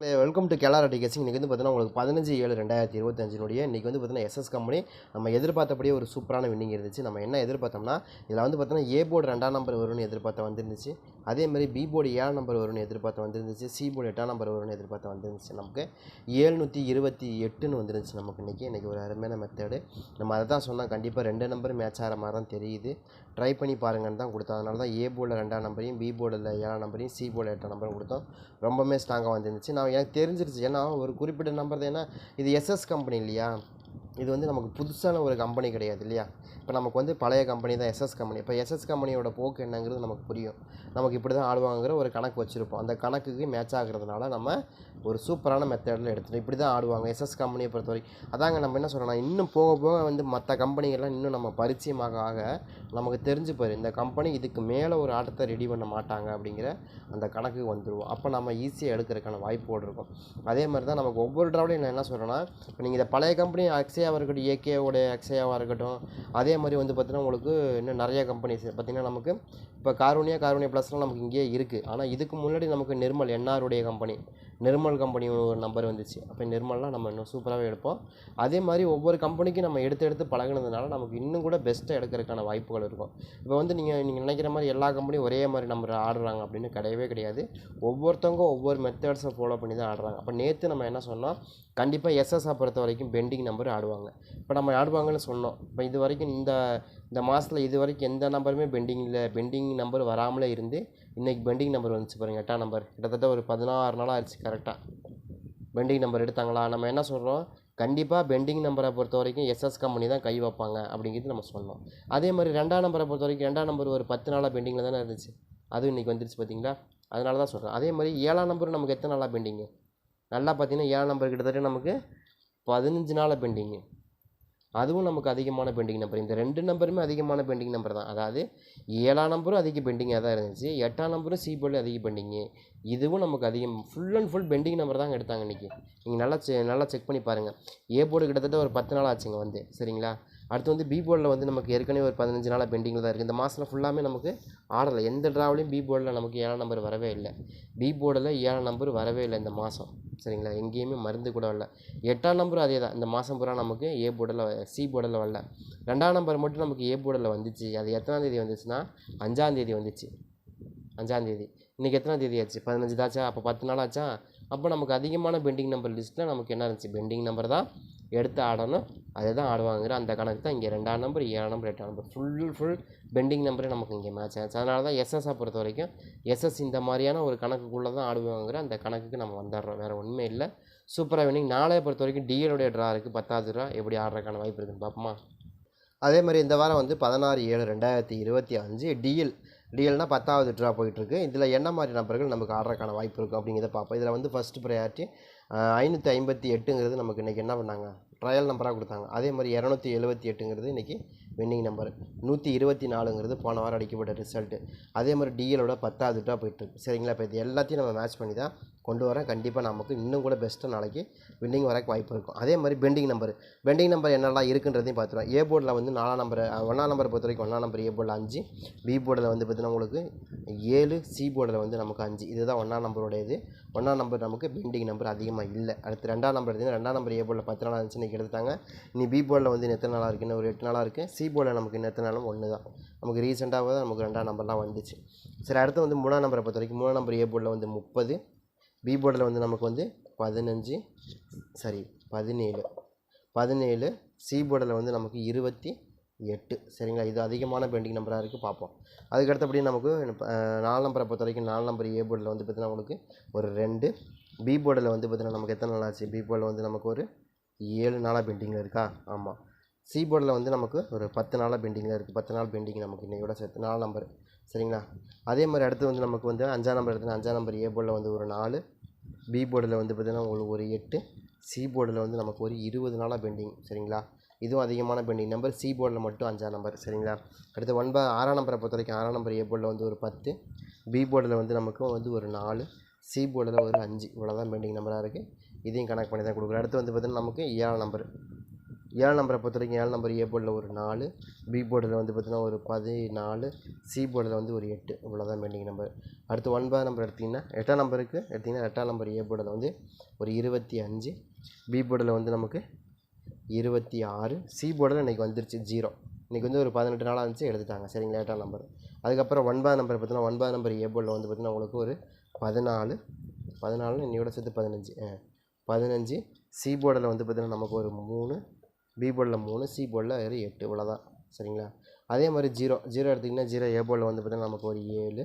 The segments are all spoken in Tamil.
வெல்கம் டு கேலார் கேசிங் இன்றைக்கி வந்து பார்த்தீங்கன்னா உங்களுக்கு பதினஞ்சு ஏழு ரெண்டாயிரத்தி இருபத்தஞ்சினுடைய இன்றைக்கி வந்து பார்த்தீங்கன்னா எஸ்எஸ் கம்பெனி நம்ம எதிர்பார்த்தபடியே ஒரு சூப்பரான வின்னிங் இருந்துச்சு. நம்ம என்ன எதிர்பார்த்தோம்னா இதில் வந்து பார்த்தீங்கன்னா ஏ போர்டு ரெண்டாம் நம்பர் வரும்னு எதிர்பார்த்த வந்துருந்துச்சு. அதே மாதிரி பி போர்டு ஏழாம் நம்பர் வரும்னு எதிர்பார்த்த வந்துருந்துச்சு. சி போர்டு எட்டாம் நம்பர் வரும்னு எதிர்பார்த்த வந்துருந்துச்சு. நமக்கு ஏழ்நூற்றி இருபத்தி எட்டுன்னு வந்துருந்துச்சு நமக்கு இன்றைக்கி இன்றைக்கி ஒரு அருமையான மெத்தேடு நம்ம அதை தான் சொன்னால் கண்டிப்பாக ரெண்டு நம்பர் மேட்ச் ஆகிற மாதிரி தான் தெரியுது. ட்ரை பண்ணி பாருங்கன்னு தான் கொடுத்தோம். அதனால தான் ஏ போர்டில் ரெண்டாம் நம்பரையும் பி போர்டில் ஏழாம் நம்பரையும் சி போர்டில் எட்டாம் நம்பரும் கொடுத்தோம். ரொம்பவுமே ஸ்ட்ராங்காக வந்துருந்துச்சு. நான் எனக்கு தெரிஞ்சிருச்சு. ஏன்னா ஒரு குறிப்பிட்ட நம்பர் தான். ஏன்னா இது எஸ்எஸ் கம்பெனி இல்லையா? இது வந்து நமக்கு புதுசான ஒரு கம்பெனி கிடையாது இல்லையா? இப்போ நமக்கு வந்து பழைய கம்பெனி தான் எஸ்எஸ் கம்பெனி இப்போ எஸ்எஸ் கம்பெனியோட போக்கு என்னங்கிறது நமக்கு புரியும். நமக்கு இப்படி தான் ஆடுவாங்கிற ஒரு கணக்கு வச்சுருப்போம். அந்த கணக்குக்கு மேட்ச் ஆகிறதுனால நம்ம ஒரு சூப்பரான மெத்தடில் எடுத்துகிட்டு இப்படி தான் ஆடுவாங்க எஸ்எஸ் கம்பெனியை பொறுத்த வரைக்கும் அதாங்க நம்ம என்ன சொல்லணும் இன்னும் போக போக வந்து மற்ற கம்பெனிகள்லாம் இன்னும் நம்ம பரிச்சயமாக ஆக நமக்கு தெரிஞ்சு போயிரு இந்த கம்பெனி இதுக்கு மேலே ஒரு ஆட்டத்தை ரெடி பண்ண மாட்டாங்க அப்படிங்கிற அந்த கணக்கு வந்துடுவோம் அப்போ நம்ம ஈஸியாக எடுக்கிறதுக்கான வாய்ப்போடு இருக்கும். அதே மாதிரி தான் நமக்கு ஒவ்வொரு ட்ராவலையும் நான் என்ன சொல்கிறேன்னா இப்போ நீங்கள் இந்த பழைய கம்பெனி அக்ஸையாவாக இருக்கட்டும் ஏகேவோடைய அக்ஸையாவாக இருக்கட்டும் அதே மாதிரி வந்து பார்த்தீங்கன்னா உங்களுக்கு இன்னும் நிறைய கம்பெனிஸ் பார்த்திங்கன்னா நமக்கு இப்போ கார்வனியா காரூனியா ப்ளஸ்லாம் நமக்கு இங்கேயே இருக்குது ஆனால் இதுக்கு முன்னாடி நமக்கு நிர்மல் என்ஆருடைய கம்பெனி நிர்மல் கம்பெனி ஒரு நம்பர் வந்துச்சு. அப்போ நிர்மல்லாம் நம்ம இன்னும் சூப்பராகவே எடுப்போம். அதே மாதிரி ஒவ்வொரு கம்பெனிக்கும் நம்ம எடுத்து எடுத்து பழகினதுனால நமக்கு இன்னும் கூட பெஸ்ட்டாக எடுக்கிறதுக்கான வாய்ப்புகள் இருக்கும். இப்போ வந்து நீங்கள் நீங்கள் நினைக்கிற மாதிரி எல்லா கம்பெனியும் ஒரே மாதிரி நம்பர் ஆடுறாங்க அப்படின்னு கிடையவே கிடையாது. ஒவ்வொருத்தவங்க ஒவ்வொரு மெத்தட்ஸை ஃபாலோ பண்ணி தான் ஆடுறாங்க. அப்போ நேற்று நம்ம என்ன சொன்னோம்? கண்டிப்பாக எஸ்எஸ்ஆ பொறுத்த வரைக்கும் பெண்டிங் நம்பர் ஆடுவாங்க. இப்போ நம்ம ஆடுவாங்கன்னு சொன்னோம். இப்போ இது வரைக்கும் இந்த இந்த மாதத்தில் இது வரைக்கும் எந்த நம்பருமே பெண்டிங் இல்லை பெண்டிங் நம்பர் வராமலே இருந்து இன்றைக்கி பெண்டிங் நம்பர் வந்துச்சு பாருங்கள் எட்டாம் நம்பர். கிட்டத்தட்ட ஒரு பதினாறு நாள் ஆயிடுச்சு கரெக்டாக பெண்டிங் நம்பர் எடுத்தாங்களா? நம்ம என்ன சொல்கிறோம் கண்டிப்பாக பெண்டிங் நம்பரை பொறுத்த வரைக்கும் எஸ்எஸ் கம்பெனி தான் கை வைப்பாங்க அப்படிங்கிறது நம்ம சொன்னோம் அதே மாதிரி ரெண்டாம் நம்பரை பொறுத்த வரைக்கும் ரெண்டாம் நம்பர் ஒரு பத்து நாளாக பெண்டிங்கில் தானே இருந்துச்சு. அதுவும் இன்றைக்கி வந்துருச்சு பார்த்தீங்களா அதனால தான் சொல்கிறேன் அதே மாதிரி ஏழாம் நம்பர் நமக்கு எத்தனை நாளாக பெண்டிங்கு? நல்லா பார்த்தீங்கன்னா ஏழாம் நம்பர் கிட்டத்தட்ட நமக்கு பதினஞ்சு நாளாக பெண்டிங்கு. அதுவும் நமக்கு அதிகமான பெண்டிங் நம்பர். இந்த ரெண்டு நம்பருமே அதிகமான பெண்டிங் நம்பர் தான். அதாவது ஏழாம் நம்பரும் அதிக பெண்டிங்காக தான் இருந்துச்சு. எட்டாம் நம்பரும் சி போர்டில் அதிக பெண்டிங்கு. இதுவும் நமக்கு அதிகம் full and full pending number தாங்க எடுத்தாங்க இன்றைக்கி நீங்கள் நல்லா செ நல்லா செக் பண்ணி பாருங்கள் ஏ போர்டு கிட்டத்தட்ட ஒரு பத்து நாள் ஆச்சுங்க வந்து. சரிங்களா? அடுத்து வந்து பி போர்டில் வந்து நமக்கு ஏற்கனவே ஒரு பதினஞ்சு நாளாக பெண்டிங்கில் தான் இருக்குது இந்த மாதம் ஃபுல்லாமே நமக்கு ஆடலை. எந்த ட்ராவலையும் பி போர்டில் நமக்கு ஏழாம் நம்பர் வரவே இல்லை. பி போர்டில் ஏழாம் நம்பர் வரவே இல்லை இந்த மாதம் சரிங்களா? எங்கேயுமே மருந்து கூட வரல. எட்டாம் நம்பரும் அதே தான் இந்த மாதம் பூரா நமக்கு ஏ போர்டில் சி போர்டில் வரல. ரெண்டாம் நம்பர் மட்டும் நமக்கு ஏ போர்டில் வந்துச்சு. அது எத்தனாம் தேதி வந்துச்சுன்னா அஞ்சாம் தேதி வந்துச்சு. அஞ்சாம் தேதி. இன்றைக்கி எத்தனாம் தேதி ஆச்சு? பதினஞ்சு தாச்சா? அப்போ பத்து நாள் ஆச்சா? அப்போ நமக்கு அதிகமான பெண்டிங் நம்பர் லிஸ்ட்டில் நமக்கு என்ன இருந்துச்சு? பெண்டிங் நம்பர் தான் எடுத்து ஆடணும். அதை தான் ஆடுவாங்கிற அந்த கணக்கு தான் இங்கே ரெண்டாம் நம்பர் ஏழாம் நம்பர் எட்டாம் நம்பர் ஃபுல் ஃபுல் பெண்டிங் நம்பரே நமக்கு இங்கே மேட்ச் ஆச்சு. அதனால தான் எஸ்எஸ்ஸை பொறுத்த வரைக்கும் எஸ்எஸ் இந்த மாதிரியான ஒரு கணக்குக்குள்ளே தான் ஆடுவாங்கிற அந்த கணக்குக்கு நம்ம வந்துடுறோம். வேறு ஒன்றுமே இல்லை. சூப்பராக வினிங் நாளைய பொறுத்த வரைக்கும் டிஎலுடைய ட்ரா இருக்குது பத்தாவது ரூபா. எப்படி ஆடுறதுக்கான வாய்ப்பு இருக்குதுன்னு பார்ப்போமா? அதே மாதிரி இந்த வாரம் வந்து பதினாறு ஏழு ரெண்டாயிரத்தி இருபத்தி அஞ்சு டிஎல் டிஎல்னா பத்தாவது ட்ரா போயிட்டுருக்கு. இதில் என்ன மாதிரி நபர்கள் நமக்கு ஆடுறதுக்கான வாய்ப்பு இருக்குது அப்படிங்கிறத பார்ப்போம். இதில் வந்து ஃபஸ்ட்டு ப்ரையாரிட்டி ஐநூற்றி ஐம்பத்தி எட்டுங்கிறது நமக்கு இன்றைக்கி என்ன பண்ணாங்க? ட்ரையல் நம்பராக கொடுத்தாங்க. அதே மாதிரி இரநூத்தி எழுபத்தி எட்டுங்கிறது இன்றைக்கி வின்னிங் நம்பர் நூற்றி இருபத்தி நாலுங்கிறது போன வாரம் அடிக்கப்பட்ட ரிசல்ட்டு அதே மாதிரி டிஎலோட பத்தாவது ட்ரா போயிட்டுருக்கு. சரிங்களா? இப்போ இது எல்லாத்தையும் நம்ம மேட்ச் பண்ணி தான் கொண்டு வரேன். கண்டிப்பாக நமக்கு இன்னும் கூட பெஸ்ட்டாக நாளைக்கு வின்னிங் வரக்கு வாய்ப்பு இருக்கும். அதே மாதிரி பெண்டிங் நம்பர் பெண்டிங் நம்பர் என்னெல்லாம் இருக்குன்றதையும் பார்த்துருவோம் ஏ போர்டில் வந்து நாலாம் நம்பர் ஒன்றாம் நம்பரை பொறுத்த வரைக்கும் ஒன்றாம் நம்பர் ஏ போர்டில் அஞ்சு. பி போர்டில் வந்து பார்த்தீங்கன்னா உங்களுக்கு ஏழு. சி போர்டில் வந்து நமக்கு அஞ்சு. இதுதான் ஒன்றாம் நம்பரோட இது ஒன்றாம் நம்பர் நமக்கு பெண்டிங் நம்பர் அதிகமாக இல்லை. அடுத்து ரெண்டாம் நம்பர் எடுத்தீங்கன்னா ரெண்டாம் நம்பர் ஏ போர்டில் பத்து நாளாக இருந்துச்சு இன்றைக்கி எடுத்துட்டாங்க நீ பி போர்டில் வந்து எத்தனை நாளாக இருக்குது இன்னும் ஒரு எட்டு நாளாக இருக்குது சி போர்டில் நமக்கு இன்னும் எத்தனை நாளும்? ஒன்று தான் நமக்கு ரீசெண்டாக தான் நமக்கு ரெண்டாம் நம்பர்லாம் வந்துச்சு. சரி அடுத்து வந்து மூணாம் நம்பரை பொறுத்த வரைக்கும் மூணாம் நம்பர் ஏ போர்டில் வந்து முப்பது. பி போர்டில் வந்து நமக்கு வந்து பதினஞ்சு சரி பதினேழு. பதினேழு சி போர்டில் வந்து நமக்கு இருபத்தி எட்டு. சரிங்களா? இது அதிகமான பெண்டிங் நம்பராக இருக்குது பார்ப்போம். அதுக்கு அடுத்தபடி நமக்கு நாலு நம்பரை பொறுத்த வரைக்கும் நாலு நம்பர் ஏ போர்டில் வந்து பார்த்திங்கன்னா உங்களுக்கு ஒரு ரெண்டு. பி போர்டில் வந்து பார்த்திங்கன்னா நமக்கு எத்தனை நாள் ஆச்சு? பி போர்டில் வந்து நமக்கு ஒரு ஏழு நாளாக பெண்டிங்கில் இருக்கா? ஆமாம் சி போர்டில் வந்து நமக்கு ஒரு பத்து நாளாக பெண்டிங்கில் இருக்குது பத்து நாள் பெண்டிங் நமக்கு இன்னையோட சேர்த்து நாலு நம்பர் சரிங்களா? அதே மாதிரி அடுத்து வந்து நமக்கு வந்து அஞ்சாம் நம்பர் எடுத்து அஞ்சாம் நம்பர் ஏ போர்டில் வந்து ஒரு நாலு பி போர்டில் வந்து பார்த்திங்கன்னா உங்களுக்கு ஒரு எட்டு சி போர்டில் வந்து நமக்கு ஒரு இருபது நாளாக பெண்டிங் சரிங்களா? இதுவும் அதிகமான பெண்டிங் நம்பர் சி போர்டில் மட்டும் அஞ்சாம் நம்பர் சரிங்களா? அடுத்து ஒன்பது ஆறாம் நம்பரை பொறுத்த வரைக்கும் ஆறாம் நம்பர் ஏ போர்டில் வந்து ஒரு பத்து பி போர்டில் வந்து நமக்கு வந்து ஒரு நாலு சி போர்டில் ஒரு அஞ்சு. இவ்வளோ தான் பெண்டிங் நம்பராக இருக்குது இதையும் கனெக்ட் பண்ணி தான் கொடுக்குறோம். அடுத்து வந்து பார்த்திங்கன்னா நமக்கு ஏழாம் நம்பர் ஏழு நம்பரை பொறுத்த வரைக்கும் ஏழு நம்பர் ஏ போர்டில் ஒரு நாலு பி போர்டில் வந்து பார்த்திங்கன்னா ஒரு பதினாலு சி போர்டில் வந்து ஒரு எட்டு. இவ்வளோதான் பெண்டிங் நம்பர் அடுத்து ஒன்பது நம்பர் எடுத்திங்கன்னா எட்டாம் நம்பருக்கு எடுத்திங்கன்னா எட்டாம் நம்பர் ஏ போர்டில் வந்து ஒரு இருபத்தி அஞ்சு பி போர்டில் வந்து நமக்கு இருபத்தி ஆறு சி போர்டில் இன்றைக்கி வந்துருச்சு ஜீரோ இன்றைக்கி வந்து ஒரு பதினெட்டு நாளாக இருந்துச்சு எடுத்துட்டாங்க. சரிங்களா எட்டாம் நம்பர் அதுக்கப்புறம் ஒன்பது நம்பர் பார்த்தீங்கன்னா ஒன்பது நம்பர் ஏ போர்டில் வந்து பார்த்தீங்கன்னா உங்களுக்கு ஒரு பதினாலு பதினாலு இன்னையோட சேர்த்து பதினஞ்சு. ஆ பதினஞ்சு சி போர்டில் வந்து பார்த்திங்கன்னா நமக்கு ஒரு மூணு பி போர்டில் மூணு சி போர்டில் ஒரு எட்டு இவ்வளோதான் சரிங்களா? அதே மாதிரி ஜீரோ ஜீரோ எடுத்திங்கன்னா ஜீரோ ஏ போர்டில் வந்து பார்த்திங்கன்னா நமக்கு ஒரு ஏழு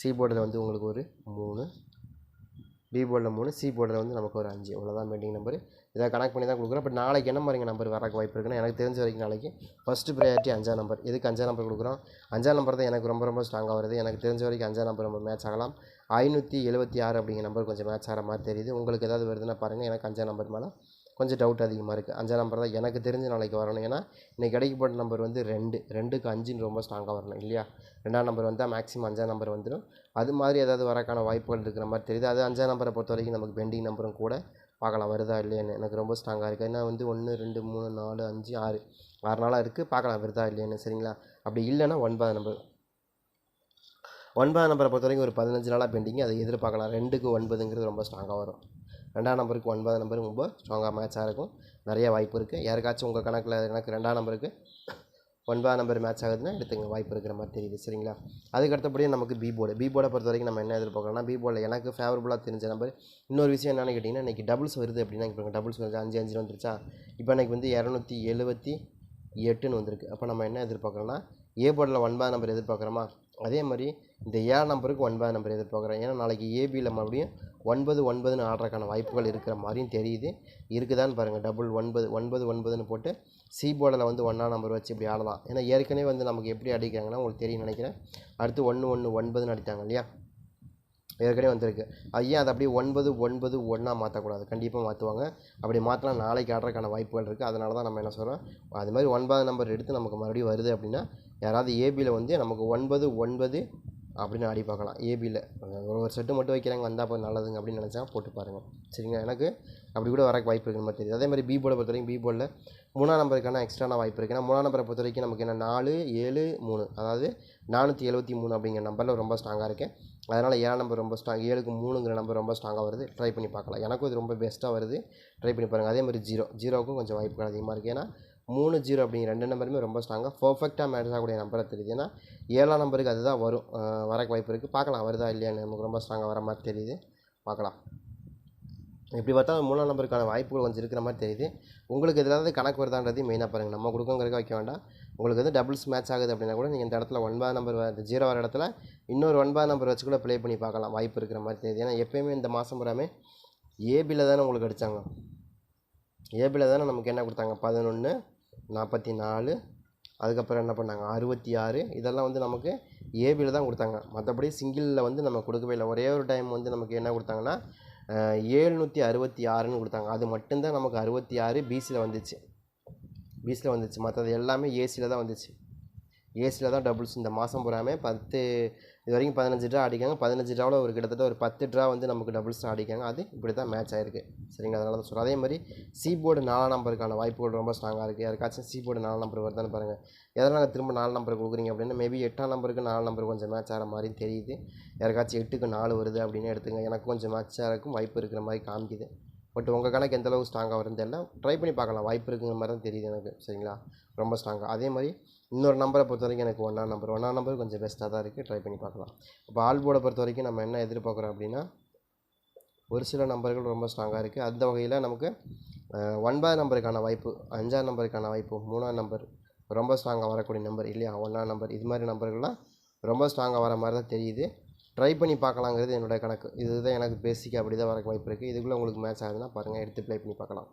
சி போர்டில் வந்து உங்களுக்கு ஒரு மூணு பி போர்டில் மூணு சி போர்டில் வந்து நமக்கு ஒரு அஞ்சு. இவ்வளோதான் மீட்டிங் நம்பர். இதை கனெக்ட் பண்ணி தான் கொடுக்குறோம். பட் நாளைக்கு என்ன மாதிரிங்க நம்பர் வரக்கு வாய்ப்பு இருக்குன்னா எனக்கு தெரிஞ்ச வரைக்கும் நாளைக்கு ஃபஸ்ட்டு ப்ரையாரிட்டி அஞ்சாம் நம்பர். எதுக்கு அஞ்சாம் நம்பர் கொடுக்குறோம்? அஞ்சாம் நம்பர் தான் எனக்கு ரொம்ப ரொம்ப ஸ்ட்ராங்காக வருது. எனக்கு தெரிஞ்ச வரைக்கும் அஞ்சாம் நம்பர் நம்ம மேட்ச் ஆகலாம். ஐநூற்றி எழுபத்தி ஆறு அப்படிங்கிற நம்பர் கொஞ்சம் மேட்ச் ஆகிற மாதிரி தெரியுது. உங்களுக்கு ஏதாவது வருதுன்னா பாருங்கள் எனக்கு அஞ்சாம் நம்பர் மேலே கொஞ்சம் டவுட் அதிகமாக இருக்குது அஞ்சாம் நம்பர் தான் எனக்கு தெரிஞ்சு நாளைக்கு வரணும். ஏன்னா இன்றைக்கி கிடைக்கப்பட்ட நம்பர் வந்து ரெண்டு. ரெண்டுக்கு அஞ்சுன்னு ரொம்ப ஸ்ட்ராங்காக வரணும் இல்லையா? ரெண்டாம் நம்பர் வந்தால் மேக்ஸிமம் அஞ்சாம் நம்பர் வந்துடும் அது மாதிரி ஏதாவது வரக்கான வாய்ப்புகள் இருக்கிற மாதிரி தெரியுது. அது அஞ்சாம் நம்பரை பொறுத்த வரைக்கும் நமக்கு பெண்டிங் நம்பரும் கூட பார்க்கலாம். வருதா இல்லையான்னு எனக்கு ரொம்ப ஸ்ட்ராங்காக இருக்குது ஏன்னா வந்து ஒன்று ரெண்டு மூணு நாலு அஞ்சு ஆறு ஆறு நாளாக இருக்குது பார்க்கலாம் வருதா இல்லையான்னு சரிங்களா? அப்படி இல்லைன்னா ஒன்பதாம் நம்பர் ஒன்பதாம் நம்பரை பொறுத்த வரைக்கும் ஒரு பதினஞ்சு நாளாக பெண்டிங் அதை எதிர்பார்க்கலாம். ரெண்டுக்கு ஒன்பதுங்கிறது ரொம்ப ஸ்ட்ராங்காக வரும். ரெண்டாம் நம்பருக்கு ஒன்பதாம் நம்பர் ரொம்ப ஸ்ட்ராங்காக மேட்சாக இருக்கும். நிறைய வாய்ப்பு இருக்குது யாருக்காச்சும் உங்கள் கணக்கில் எனக்கு ரெண்டாம் நம்பருக்கு ஒன்பதாம் நம்பர் மேட்ச் ஆகுதுன்னா எடுத்துங்க வாய்ப்பு இருக்கிற மாதிரி தெரியுது. சரிங்களா? அதுக்கு அடுத்தபடியே நமக்கு பி போர்டு பி போர்டை பொறுத்த வரைக்கும் நம்ம என்ன எதிர்பார்க்கலாம்னா பி போர்டில் எனக்கு ஃபேவரபுளாக தெரிஞ்ச நம்பர் இன்னொரு விஷயம் என்னென்னு கேட்டிங்கன்னா இன்றைக்கி டபுள்ஸ் வருது அப்படின்னா இப்போ டபுள்ஸ் வருது. அஞ்சு அஞ்சு வந்துருச்சா? இப்போ எனக்கு வந்து இரநூத்தி எழுபத்தி எட்டுன்னு வந்திருக்கு. அப்போ நம்ம என்ன எதிர்பார்க்குறோம்னா ஏ போர்டில் ஒன்பதாம் நம்பர் எதிர்பார்க்குறோமா? அதே மாதிரி இந்த ஏழாம் நம்பருக்கு ஒன்பதாம் நம்பர் எதிர்பார்க்குறேன் ஏன்னா நாளைக்கு ஏபியில் மறுபடியும் ஒன்பது ஒன்பதுன்னு ஆடுறதுக்கான வாய்ப்புகள் இருக்கிற மாதிரியும் தெரியுது. இருக்குதான்னு பாருங்கள் டபுள் ஒன்பது ஒன்பது ஒன்பதுன்னு போட்டு சி போர்டில் வந்து ஒன்றாம் நம்பர் வச்சு இப்படி ஆடலாம். ஏன்னா ஏற்கனவே வந்து நமக்கு எப்படி அடிக்கிறாங்கன்னா உங்களுக்கு தெரியும் நினைக்கிறேன். அடுத்து ஒன்று ஒன்று ஒன்பதுன்னு அடித்தாங்க இல்லையா? ஏற்கனவே வந்திருக்கு. ஐயா ஏன் அதை அப்படியே ஒன்பது ஒன்பது ஒன்றா மாற்றக்கூடாது கண்டிப்பாக மாற்றுவாங்க அப்படி மாற்றினா நாளைக்கு ஆடுறதுக்கான வாய்ப்புகள் இருக்குது அதனால தான் நம்ம என்ன சொல்கிறோம் அது மாதிரி ஒன்பது நம்பர் எடுத்து நமக்கு மறுபடியும் வருது அப்படின்னா யாராவது ஏபியில் வந்து நமக்கு ஒன்பது ஒன்பது அப்படின்னு ஆடி பார்க்கலாம். ஏபியில் ஒரு ஒரு செட்டு மட்டும் வைக்கிறாங்க வந்தால் போய் நல்லதுங்க அப்படின்னு நினச்சா போட்டு பாருங்கள் சரிங்களா? எனக்கு அப்படி கூட வரக்கு வாய்ப்பு இருக்கிற மாதிரி தெரியுது. அதே மாதிரி பி போர்டை பொறுத்த வரைக்கும் பி போர்டில் மூணாம் நம்பருக்கான எக்ஸ்ட்ரான வாய்ப்பு இருக்குது ஏன்னா மூணாம் நம்பரை பொறுத்த வரைக்கும் நமக்கு என்ன நாலு ஏழு மூணு. அதாவது நானூற்றி எழுபத்தி மூணு அப்படிங்கிற நம்பரில் ரொம்ப ஸ்ட்ராங்காக இருக்கேன் அதனால் ஏழாம் நம்பர் ரொம்ப ஸ்ட்ராங் ஏழுக்கு மூணுங்கிற நம்பர் ரொம்ப ஸ்ட்ராங்காக வருது. ட்ரை பண்ணி பார்க்கலாம். எனக்கும் இது ரொம்ப பெஸ்ட்டாக வருது. ட்ரை பண்ணி பாருங்கள் அதே மாதிரி ஜீரோ ஜீரோவுக்கும் கொஞ்சம் வாய்ப்புகள் அதிகமாக இருக்குது ஏன்னா மூணு ஜீரோ அப்படிங்கிற ரெண்டு நம்பருமே ரொம்ப ஸ்ட்ராங்காக பர்ஃபெக்டாக மேட்ச் ஆகக்கூடிய நம்பராக தெரியுது. ஏன்னா ஏழாம் நம்பருக்கு அதுதான் வரும். வரக்கு வாய்ப்பு இருக்குது பார்க்கலாம் வருதா இல்லையான்னு நமக்கு ரொம்ப ஸ்ட்ராங்காக வர மாதிரி தெரியுது. பார்க்கலாம். எப்படி பார்த்தா மூணாம் நம்பருக்கான வாய்ப்புகள் கொஞ்சம் இருக்கிற மாதிரி தெரியுது. உங்களுக்கு எதாவது கணக்கு வருதான்றதையும் மெயினாக பாருங்கள் நம்ம கொடுக்கங்கிறக்க வைக்க வேண்டாம். உங்களுக்கு வந்து டபுள்ஸ் மேட்ச் ஆகுது அப்படின்னா கூட நீங்கள் இந்த இடத்துல ஒன்பதாம் நம்பர் வர ஜீரோ வர இடத்துல இன்னொரு ஒன்பதாம் நம்பர் வச்சு கூட ப்ளே பண்ணி பார்க்கலாம். வாய்ப்பு இருக்கிற மாதிரி தெரியுது. ஏன்னா எப்பயுமே இந்த மாதம் பூராமே ஏபியில் தானே உங்களுக்கு அடித்தாங்க ஏபியில் தானே நமக்கு என்ன கொடுத்தாங்க? பதினொன்று நாற்பத்தி நாலு அதுக்கப்புறம் என்ன பண்ணாங்க? அறுபத்தி ஆறு இதெல்லாம் வந்து நமக்கு ஏபியில் தான் கொடுத்தாங்க. மற்றபடி சிங்கிளில் வந்து நம்ம கொடுக்கவே இல்லை. ஒரே ஒரு டைம் வந்து நமக்கு என்ன கொடுத்தாங்கன்னா ஏழ்நூற்றி அறுபத்தி ஆறுன்னு கொடுத்தாங்க. அது மட்டும்தான் நமக்கு அறுபத்தி ஆறு பிசியில் வந்துச்சு. பிசியில் வந்துச்சு. மற்றது எல்லாமே ஏசியில் தான் வந்துச்சு. ஏசியில் தான் டபுள்ஸ் இந்த மாதம் பூராமே பத்து இது வரைக்கும் பதினஞ்சு ட்ரா அடிக்காங்க பதினஞ்சு ட்ராவில் ஒரு கிட்டத்தட்ட ஒரு பத்து ட்ரா வந்து நமக்கு டபுள்ஸ் அடிக்காங்க அது இப்படி தான் மேட்ச் ஆயிருக்கு. சரிங்களா? அதனால தான் சொல்கிறேன் அதே மாதிரி சி போர்டு நாலாம் நம்பருக்கான வாய்ப்புகள் ரொம்ப ஸ்ட்ராங்காக இருக்குது யாருக்காச்சும் சி போர்டு நாலு நம்பர் வருதான்னு பாருங்கள் எதனால் நாங்கள் திரும்ப நாலு நம்பர் கொடுக்குறீங்க அப்படின்னா மேபி எட்டாம் நம்பருக்கு நாலு நம்பர் கொஞ்சம் மேட்ச் ஆகிற மாதிரி தெரியுது. யாருக்காச்சும் எட்டுக்கு நாலு வருது அப்படின்னு எடுத்துங்க எனக்கு கொஞ்சம் மேட்ச் ஆகிறக்கும் வாய்ப்பு இருக்கிற மாதிரி காமிக்குது. பட் உங்கள் கணக்கு எந்தளவுக்கு ஸ்ட்ராங்காக வருது தெரியல. ட்ரை பண்ணி பார்க்கலாம். வாய்ப்பு இருக்குங்கிற மாதிரி தான் தெரியுது எனக்கு. சரிங்களா? ரொம்ப ஸ்ட்ராங்காக அதே மாதிரி இன்னொரு நம்பரை பொறுத்த வரைக்கும் எனக்கு ஒன்றா நம்பர் ஒன்றா நம்பர் கொஞ்சம் பெஸ்ட்டாக தான் இருக்குது ட்ரை பண்ணி பார்க்கலாம். இப்போ ஆல் போர்டை பொறுத்த வரைக்கும் நம்ம என்ன எதிர்பார்க்குறோம் அப்படின்னா ஒரு சில நம்பர்கள் ரொம்ப ஸ்ட்ராங்காக இருக்குது அந்த வகையில் நமக்கு ஒன்பது நம்பருக்கான வாய்ப்பு அஞ்சாம் நம்பருக்கான வாய்ப்பு மூணாம் நம்பர் ரொம்ப ஸ்ட்ராங்காக வரக்கூடிய நம்பர் இல்லையா? ஒன்றாம் நம்பர் இது மாதிரி நம்பர்கள்லாம் ரொம்ப ஸ்ட்ராங்காக வர மாதிரி தான் தெரியுது. ட்ரை பண்ணி பார்க்கலாங்கிறது என்னுடைய கணக்கு. இதுதான் எனக்கு பேசிக்காக அப்படி தான் வரக்கு வாய்ப்பு இருக்குது இதுக்குள்ளே உங்களுக்கு மேட்ச் ஆகுதுன்னா பாருங்கள் எடுத்து ப்ளே பண்ணி பார்க்கலாம்.